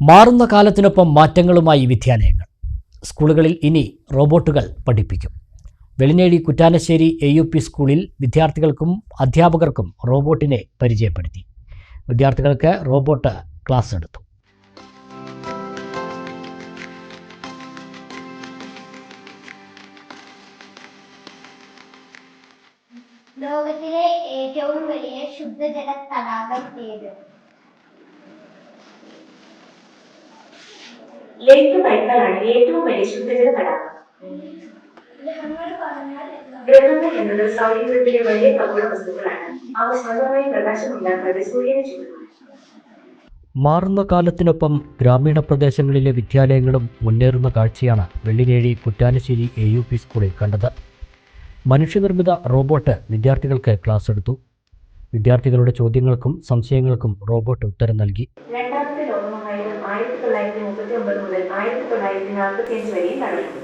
മാറുന്ന കാലത്തിനൊപ്പം മാറ്റങ്ങളുമായി വിദ്യാലയങ്ങൾ. സ്കൂളുകളിൽ ഇനി റോബോട്ടുകൾ പഠിപ്പിക്കും. Vellinezhi Kuttanassery A U P സ്കൂളിൽ വിദ്യാർത്ഥികൾക്കും അധ്യാപകർക്കും റോബോട്ടിനെ പരിചയപ്പെടുത്തി. വിദ്യാർത്ഥികൾക്ക് റോബോട്ട് ക്ലാസ് എടുത്തു. ലോകത്തിലെ ഏറ്റവും വലിയ ശുദ്ധജല തടാകം ഏത്? ലേക്ക് ബൈക്കലാണ് ഏറ്റവും വലിയ ശുദ്ധജല തടാകം ഗ്രഹങ്ങൾ എന്നത് സൗരയൂഥത്തിലെ വലിയ ഭൗഗോള വസ്തുക്കളാണ്. അവ സ്വന്തമായി പ്രകാശമില്ലാത്തത് സൂര്യന് ചുറ്റുന്നു. മാറുന്ന കാലത്തിനൊപ്പം ഗ്രാമീണ പ്രദേശങ്ങളിലെ വിദ്യാലയങ്ങളും മുന്നേറുന്ന കാഴ്ചയാണ് Vellinezhi Kuttanassery A U P സ്കൂളിൽ കണ്ടത്. മനുഷ്യനിർമ്മിത റോബോട്ട് വിദ്യാർത്ഥികൾക്ക് ക്ലാസ് എടുത്തു. വിദ്യാർത്ഥികളുടെ ചോദ്യങ്ങൾക്കും സംശയങ്ങൾക്കും റോബോട്ട് ഉത്തരം നൽകി. രണ്ടാമത്തെ ആയിരത്തി തൊള്ളായിരത്തി മുപ്പത്തി ഒമ്പത് മുതൽ ആയിരത്തി തൊള്ളായിരത്തി നാൽപ്പത്തി അഞ്ച് വരെയും നടന്നു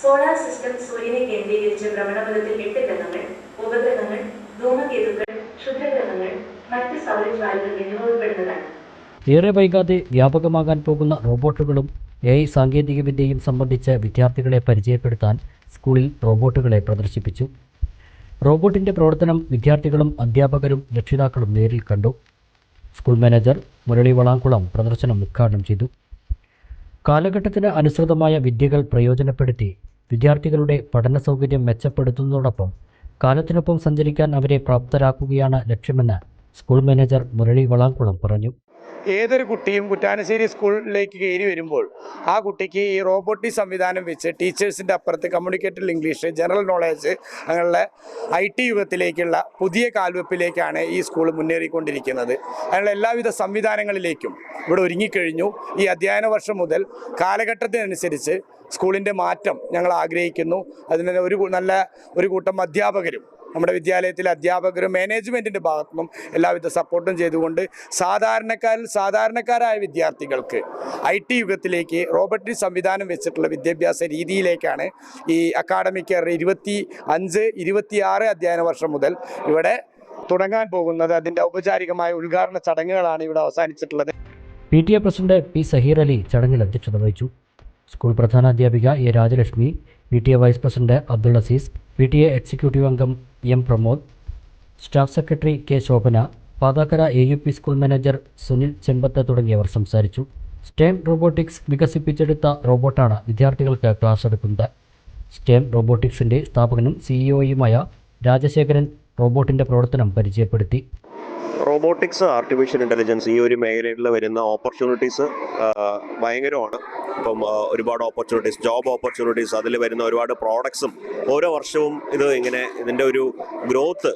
സോളാർ സിസ്റ്റം സൂര്യനെ കേന്ദ്രീകരിച്ച് ഭ്രമണപഥത്തിൽ എട്ട് ഗ്രഹങ്ങൾ ഉപഗ്രഹങ്ങൾ ധൂമകേതുക്കൾ ക്ഷുദ്രഗ്രഹങ്ങൾ മറ്റ് സൗരജ്വാലകൾ എന്നിവ ഉൾപ്പെടുന്നതാണ്. ഏറെ വൈകാതെ വ്യാപകമാകാൻ പോകുന്ന റോബോട്ടുകളും എ ഐ സാങ്കേതികവിദ്യയും സംബന്ധിച്ച് വിദ്യാർത്ഥികളെ പരിചയപ്പെടുത്താൻ സ്കൂളിൽ റോബോട്ടുകളെ പ്രദർശിപ്പിച്ചു. റോബോട്ടിന്റെ പ്രവർത്തനം വിദ്യാർത്ഥികളും അധ്യാപകരും രക്ഷിതാക്കളും നേരിൽ കണ്ടു. സ്കൂൾ മാനേജർ മുരളി വളാംകുളം പ്രദർശനം ഉദ്ഘാടനം ചെയ്തു. കാലഘട്ടത്തിന് അനുസൃതമായ വിദ്യകൾ പ്രയോജനപ്പെടുത്തി വിദ്യാർത്ഥികളുടെ പഠന സൗകര്യം മെച്ചപ്പെടുത്തുന്നതോടൊപ്പം കാലത്തിനൊപ്പം സഞ്ചരിക്കാൻ അവരെ പ്രാപ്തരാക്കുകയാണ് ലക്ഷ്യമെന്ന് സ്കൂൾ മാനേജർ മുരളി വളാംകുളം പറഞ്ഞു. ഏതൊരു കുട്ടിയും കുറ്റാനശ്ശേരി സ്കൂളിലേക്ക് കയറി വരുമ്പോൾ ആ കുട്ടിക്ക് ഈ റോബോട്ടിക് സംവിധാനം വെച്ച് ടീച്ചേഴ്സിന്റെ അപ്പുറത്ത് കമ്മ്യൂണിക്കേറ്റർ ഇംഗ്ലീഷ് ജനറൽ നോളേജ് അങ്ങനെയുള്ള ഐ ടി യുഗത്തിലേക്കുള്ള പുതിയ കാൽവെപ്പിലേക്കാണ് ഈ സ്കൂൾ മുന്നേറിക്കൊണ്ടിരിക്കുന്നത്. അങ്ങനെയുള്ള എല്ലാവിധ സംവിധാനങ്ങളിലേക്കും ഇവിടെ ഒരുങ്ങിക്കഴിഞ്ഞു. ഈ അധ്യയന വർഷം മുതൽ കാലഘട്ടത്തിനനുസരിച്ച് സ്കൂളിന്റെ മാറ്റം ഞങ്ങൾ ആഗ്രഹിക്കുന്നു. അതിന് ഒരു നല്ല ഒരു കൂട്ടം അധ്യാപകരും നമ്മുടെ വിദ്യാലയത്തിലെ അധ്യാപകരും മാനേജ്മെന്റിന്റെ ഭാഗത്തുനിന്നും എല്ലാവിധ സപ്പോർട്ടും ചെയ്തുകൊണ്ട് സാധാരണക്കാരിൽ സാധാരണക്കാരായ വിദ്യാർത്ഥികൾക്ക് ഐ ടി യുഗത്തിലേക്ക് റോബോട്ടിക് സംവിധാനം വെച്ചിട്ടുള്ള വിദ്യാഭ്യാസ രീതിയിലേക്കാണ് ഈ അക്കാഡമിക് ഇയർ ഇരുപത്തി അഞ്ച് ഇരുപത്തിയാറ് അധ്യയന വർഷം മുതൽ ഇവിടെ തുടങ്ങാൻ പോകുന്നത്. അതിന്റെ ഔപചാരികമായ ഉദ്ഘാടന ചടങ്ങുകളാണ് ഇവിടെ അവസാനിച്ചിട്ടുള്ളത്. P T A president P Saheer Ali ചടങ്ങിൽ അധ്യക്ഷത വഹിച്ചു. School പ്രധാനാധ്യാപിക A Rajalakshmi P T A vice president Abdul Azeez P T A executive അംഗം M Pramod staff secretary K Shobhana Pathakkara A U P school manager Sunil Chembath തുടങ്ങിയവർ സംസാരിച്ചു. സ്റ്റേം robotics വികസിപ്പിച്ചെടുത്ത റോബോട്ടാണ് വിദ്യാർത്ഥികൾക്ക് class എടുക്കുന്നത്. സ്റ്റേം റോബോട്ടിക്സിന്റെ സ്ഥാപകനും സിഇഒയുമായ രാജശേഖരൻ റോബോട്ടിന്റെ പ്രവർത്തനം പരിചയപ്പെടുത്തി. റോബോട്ടിക്സ് ആർട്ടിഫിഷ്യൽ ഇന്റലിജൻസ് ഈ ഒരു മേഖലയിൽ വരുന്ന ഓപ്പർച്യൂണിറ്റീസ് ഭയങ്കരമാണ്. ഇപ്പം ഒരുപാട് ഓപ്പർച്യൂണിറ്റീസ് ജോബ് ഓപ്പർച്യൂണിറ്റീസ് അതിൽ വരുന്ന ഒരുപാട് പ്രോഡക്ട്സും ഓരോ വർഷവും ഇത് ഇങ്ങനെ ഇതിന്റെ ഒരു growth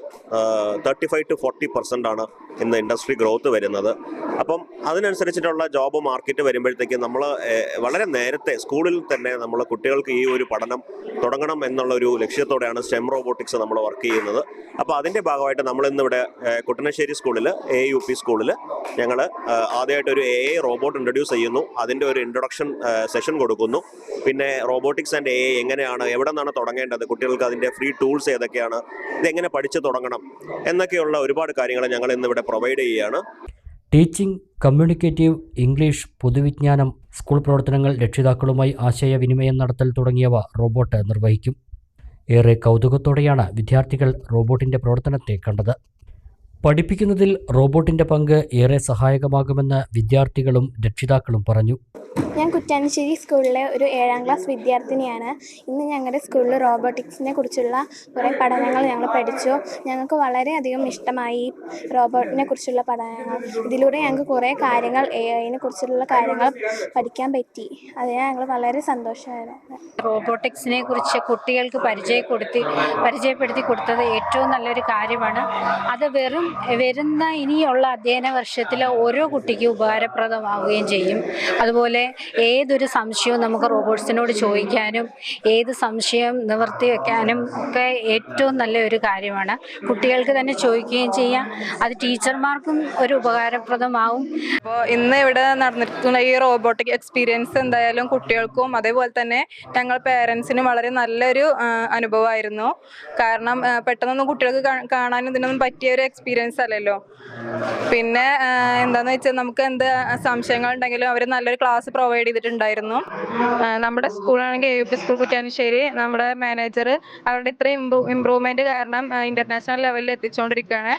thirty five to forty percent ആണ് ഇന്ന് ഇൻഡസ്ട്രി ഗ്രോത്ത് വരുന്നത്. അപ്പം അതിനനുസരിച്ചിട്ടുള്ള ജോബ് മാർക്കറ്റ് വരുമ്പോഴത്തേക്കും നമ്മൾ വളരെ നേരത്തെ സ്കൂളിൽ തന്നെ നമ്മൾ കുട്ടികൾക്ക് ഈ ഒരു പഠനം തുടങ്ങണം എന്നുള്ള ഒരു ലക്ഷ്യത്തോടെയാണ് സ്റ്റെം റോബോട്ടിക്സ് നമ്മൾ വർക്ക് ചെയ്യുന്നത്. അപ്പോൾ അതിന്റെ ഭാഗമായിട്ട് നമ്മൾ ഇന്നിവിടെ കുട്ടനശ്ശേരി സ്കൂളിൽ എ യു പി സ്കൂളിൽ ഞങ്ങൾ ആദ്യമായിട്ട് ഒരു എ ഐ റോബോട്ട് ഇൻട്രൊഡ്യൂസ് ചെയ്യുന്നു. അതിന്റെ ഒരു ഇൻട്രൊഡക്ഷൻ സെഷൻ കൊടുക്കുന്നു. പിന്നെ റോബോട്ടിക്സ് ആൻഡ് എ എങ്ങനെയാണ് എവിടെ നിന്നാണ് തുടങ്ങേണ്ടത് കുട്ടികൾക്ക് അതിന്റെ ഫ്രീ ടൂൾസ് ഏതൊക്കെയാണ് ഇതെങ്ങനെ പഠിച്ച് തുടങ്ങണം എന്നൊക്കെയുള്ള ഒരുപാട് കാര്യങ്ങൾ ഞങ്ങൾ ഇന്നിവിടെ പ്രൊവൈഡ് ചെയ്യുകയാണ്. ടീച്ചിങ് കമ്മ്യൂണിക്കേറ്റീവ് ഇംഗ്ലീഷ് പൊതുവിജ്ഞാനം സ്കൂൾ പ്രവർത്തനങ്ങൾ രക്ഷിതാക്കളുമായി ആശയവിനിമയം നടത്തൽ തുടങ്ങിയവ റോബോട്ട് നിർവഹിക്കും. ഏറെ കൗതുകത്തോടെയാണ് വിദ്യാർത്ഥികൾ റോബോട്ടിന്റെ പ്രവർത്തനത്തെ കണ്ടത്. പഠിപ്പിക്കുന്നതിൽ റോബോട്ടിന്റെ പങ്ക് ഏറെ സഹായകമാകുമെന്ന് വിദ്യാർത്ഥികളും രക്ഷിതാക്കളും പറഞ്ഞു. ഞാൻ കുറ്റാനശ്ശേരി സ്കൂളിലെ ഒരു ഏഴാം ക്ലാസ് വിദ്യാർത്ഥിനിയാണ്. ഇന്ന് ഞങ്ങളുടെ സ്കൂളിൽ റോബോട്ടിക്സിനെ കുറിച്ചുള്ള കുറേ പഠനങ്ങൾ ഞങ്ങൾ പഠിച്ചു. ഞങ്ങൾക്ക് വളരെയധികം ഇഷ്ടമായി റോബോട്ടിനെ കുറിച്ചുള്ള പഠനങ്ങൾ. ഇതിലൂടെ ഞങ്ങൾക്ക് കുറേ കാര്യങ്ങൾ എ ഐനെ കുറിച്ചുള്ള കാര്യങ്ങൾ പഠിക്കാൻ പറ്റി. അതിന് ഞങ്ങൾ വളരെ സന്തോഷമായിരുന്നു റോബോട്ടിക്സിനെ കുറിച്ച് കുട്ടികൾക്ക് പരിചയപ്പെടുത്തി പരിചയപ്പെടുത്തി കൊടുത്തത് ഏറ്റവും നല്ലൊരു കാര്യമാണ്. അത് വെറും വരുന്ന ഇനിയുള്ള അധ്യയന വർഷത്തിൽ ഓരോ കുട്ടിക്കും ഉപകാരപ്രദമാവുകയും ചെയ്യും. അതുപോലെ ഏതൊരു സംശയവും നമുക്ക് റോബോട്ട്സിനോട് ചോദിക്കാനും ഏത് സംശയം നിവർത്തി വെക്കാനും ഒക്കെ ഏറ്റവും നല്ല ഒരു കാര്യമാണ്. കുട്ടികൾക്ക് തന്നെ ചോദിക്കുകയും ചെയ്യാം. അത് ടീച്ചർമാർക്കും ഒരു ഉപകാരപ്രദമാവും. അപ്പോൾ ഇന്ന് ഇവിടെ നടന്നിട്ടുള്ള ഈ റോബോട്ടിക് എക്സ്പീരിയൻസ് എന്തായാലും കുട്ടികൾക്കും അതേപോലെ തന്നെ ഞങ്ങൾ പേരൻസിനും വളരെ നല്ലൊരു അനുഭവമായിരുന്നു. കാരണം പെട്ടെന്നൊന്നും കുട്ടികൾക്ക് കാണാനും ഇതിനൊന്നും പറ്റിയ ഒരു എക്സ്പീരിയൻസ് അല്ലല്ലോ. പിന്നെ എന്താണെന്ന് വെച്ചാൽ നമുക്ക് എന്ത് സംശയങ്ങൾ ഉണ്ടെങ്കിലും അവർ നല്ലൊരു ക്ലാസ് പ്രൊവൈഡ് ചെയ്തിട്ടുണ്ടായിരുന്നു. നമ്മുടെ സ്കൂളാണെങ്കിൽ യു പി സ്കൂൾ കുറ്റാനശ്ശേരി നമ്മുടെ മാനേജർ അവരുടെ ഇത്രയും ഇമ്പ്രൂവ്മെന്റ് കാരണം ഇന്റർനാഷണൽ ലെവലിൽ എത്തിച്ചുകൊണ്ടിരിക്കുകയാണ്